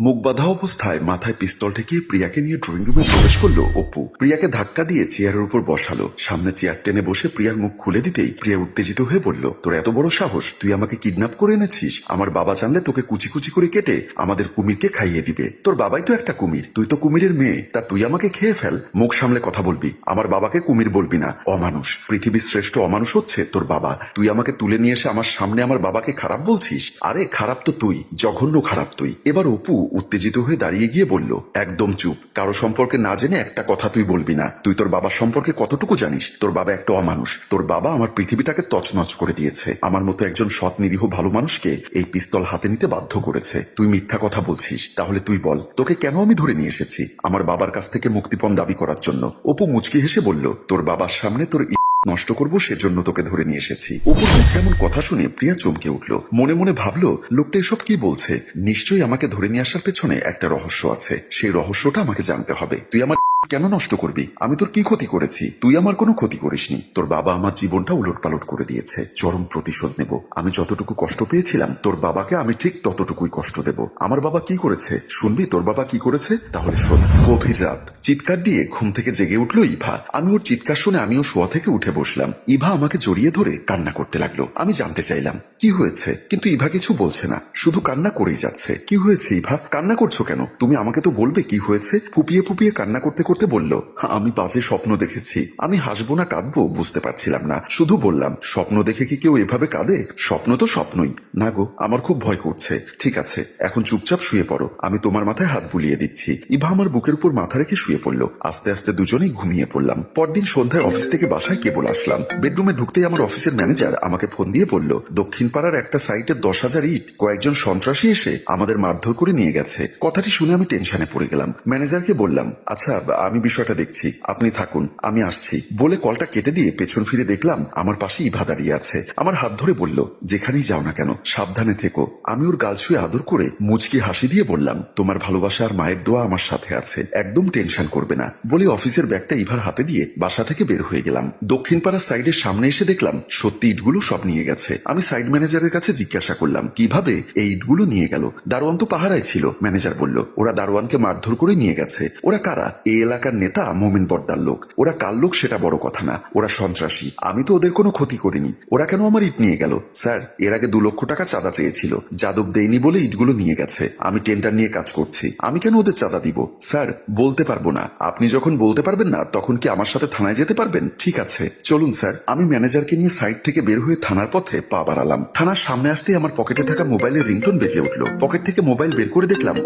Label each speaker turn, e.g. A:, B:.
A: মুখ বাঁধা অবস্থায় মাথায় পিস্তল ঠেকিয়ে প্রিয়াকে নিয়ে ড্রয়িং রুমে প্রবেশ করল অপু। প্রিয়াকে ধাক্কা দিয়ে চেয়ারের উপর বসালো। সামনে চেয়ার টেনে বসে প্রিয়ার মুখ খুলে দিতেই প্রিয়া উত্তেজিত হয়ে বলল, তোর এত বড় সাহস, তুই আমাকে কিডন্যাপ করে এনেছিস? আমার বাবা জানলে তোকে কুচি কুচি করে কেটে আমাদের কুমিরকে খাইয়ে দিবে। তোর বাবাই তো একটা কুমির, তুই তো কুমিরের মেয়ে, তা তুই আমাকে খেয়ে ফেল, মুখ সামলে কথা বলবি। আমার বাবাকে কুমির বলবি না, অমানুষ। পৃথিবীর শ্রেষ্ঠ অমানুষ হচ্ছে তোর বাবা। তুই আমাকে তুলে নিয়ে এসে আমার সামনে আমার বাবাকে খারাপ বলছিস? আরে খারাপ তো তুই, জঘন্য খারাপ তুই। এবার অপু উত্তেজিত হয়ে দাঁড়িয়ে গিয়ে বলল, একদম চুপ। কারও সম্পর্কে না জেনে একটা কথা তুই বলবি না। তুই তোর বাবার সম্পর্কে কতটুকু জানিস? তোর বাবা একটা অমানুষ। তোর বাবা আমার পৃথিবীটাকে তছনছ করে দিয়েছে। আমার মতো একজন সৎ, নিরীহ, ভালো মানুষকে এই পিস্তল হাতে নিতে বাধ্য করেছে। তুই মিথ্যা কথা বলছিস। তাহলে তুই বল, তোকে কেন আমি ধরে নিয়ে এসেছি? আমার বাবার কাছ থেকে মুক্তিপণ দাবি করার জন্য। অপু মুচকি হেসে বলল, তোর বাবার সামনে তোর নষ্ট করব সেজন্য তোকে ধরে নিয়ে এসেছি। উপর এমন কথা শুনে প্রিয়া চমকে উঠল। মনে মনে ভাবলো, লোকটা এসব কি বলছে? নিশ্চয়ই আমাকে ধরে নিয়ে আসার পেছনে একটা রহস্য আছে। সেই রহস্যটা আমাকে জানতে হবে। তুই আমার কেন নষ্ট করবি? আমি তোর কি ক্ষতি করেছি? তুই আমার কোনো ক্ষতি করিসনি। তোর বাবা আমার জীবনটা উলট পালট করে দিয়েছে। চরম প্রতিশোধ নেব। আমি যতটুকু কষ্ট পেয়েছিলাম, তোর বাবাকে আমি ঠিক ততটুকুই কষ্ট দেব। আমার বাবা কি করেছে? শুনবি, তোর বাবা কি করেছে? তাহলে শোন, গভীর রাত। চিৎকার দিয়ে ঘুম থেকে জেগে উঠল ইভা। আমি ওর চিৎকার শুনে আমিও শোয়া থেকে উঠে বসলাম। ইভা আমাকে জড়িয়ে ধরে কান্না করতে লাগল। আমি জানতে চাইলাম, কি হয়েছে? কিন্তু ইভা কিছু বলছে না। শুধু কান্না করেই যাচ্ছে। কি হয়েছে ইভা? কান্না করছ কেন? তুমি আমাকে তো বলবে কি হয়েছে? ফুপিয়ে ফুপিয়ে কান্না করতে করতে বলল, আমি বাজে স্বপ্ন দেখেছি। আমি হাসবো না, কাঁদবো, বুঝতে পারছিলাম না। শুধু বললাম, স্বপ্ন দেখে কি কেউ এভাবে কাঁদে? স্বপ্ন তো স্বপ্নই। না গো, আমার খুব ভয় করছে। ঠিক আছে, এখন চুপচাপ শুয়ে পড়ো। আমি তোমার মাথায় হাত বুলিয়ে দিচ্ছি। ইভা আমার বুকের উপর মাথা রেখে শুয়ে পড়ল। আস্তে আস্তে দুজনেই ঘুমিয়ে পড়লাম। পরদিন সন্ধ্যায় অফিস থেকে বাসায় কেবল আসলাম। বেডরুমে ঢুকতেই আমার অফিসের ম্যানেজার আমাকে ফোন দিয়ে বলল, দক্ষিণ পাড়ার একটা সাইটে দশ হাজার ইট, কয়েকজন সন্ত্রাসী এসে আমাদের মারধর করে নিয়ে গেছে। কথাটি শুনে আমি টেনশনে পড়ে গেলাম। ম্যানেজারকে বললাম আচ্ছা আমি বিষয়টা দেখছি। আপনি থাকুন, আমি আসছি। বলে কলটা কেটে দিয়ে পেছন ফিরে দেখলাম, আমার পাশে ইভা দাঁড়িয়ে আছে। আমার হাত ধরে বলল, যেখানেই যাও না কেন, সাবধানে থেকো। আমি ওর গাল ছুঁয়ে আদর করে মুচকি হাসি দিয়ে বললাম, তোমার ভালোবাসা আর মায়ের দোয়া আমার সাথে আছে, একদম টেনশন করবে না। বলে অফিসের ব্যাগটা ইভার হাতে দিয়ে বাসা থেকে বের হয়ে গেলাম। দক্ষিণ পাড়ার সাইডের সামনে এসে দেখলাম, সত্যি ইটগুলো সব নিয়ে গেছে। আমি সাইড ম্যানেজারের কাছে জিজ্ঞাসা করলাম, কীভাবে এই ইটগুলো নিয়ে গেল? দারোয়ান তো পাহারায় ছিল, ম্যানেজার বলল, ওরা দারোয়ানকে মারধর করে নিয়ে গেছে। ওরা কারা? এই এলাকার নেতা মোমিন বর্দার লোক। ওরা কার লোক সেটা বড় কথা না। ওরা সন্ত্রাসী। আমি তো ওদের কোনো ক্ষতি করিনি। ওরা কেন আমার ইট নিয়ে গেল? স্যার, এর আগে দু লক্ষ টাকা চাঁদা চেয়েছিল। যাদব দেয়নি বলে ইটগুলো নিয়ে গেছে। আমি টেন্ডার নিয়ে কাজ করছি। আমি কেন ওদের চাঁদা দিব? স্যার, বলতে পারব না। আপনি যখন বলতে পারবেন না, তখন কি আমার সাথে থানায় যেতে পারবেন? ঠিক আছে। চলুন, স্যার। আমি ম্যানেজারকে নিয়ে সাইড থেকে বের হয়ে থানার পথে পা বাড়ালাম। থানার সামনে আসতেই আমার পকেটে থাকা মোবাইলের রিংটোন বেজে উঠল। পকেট থেকে মোবাইল বের করে দেখলাম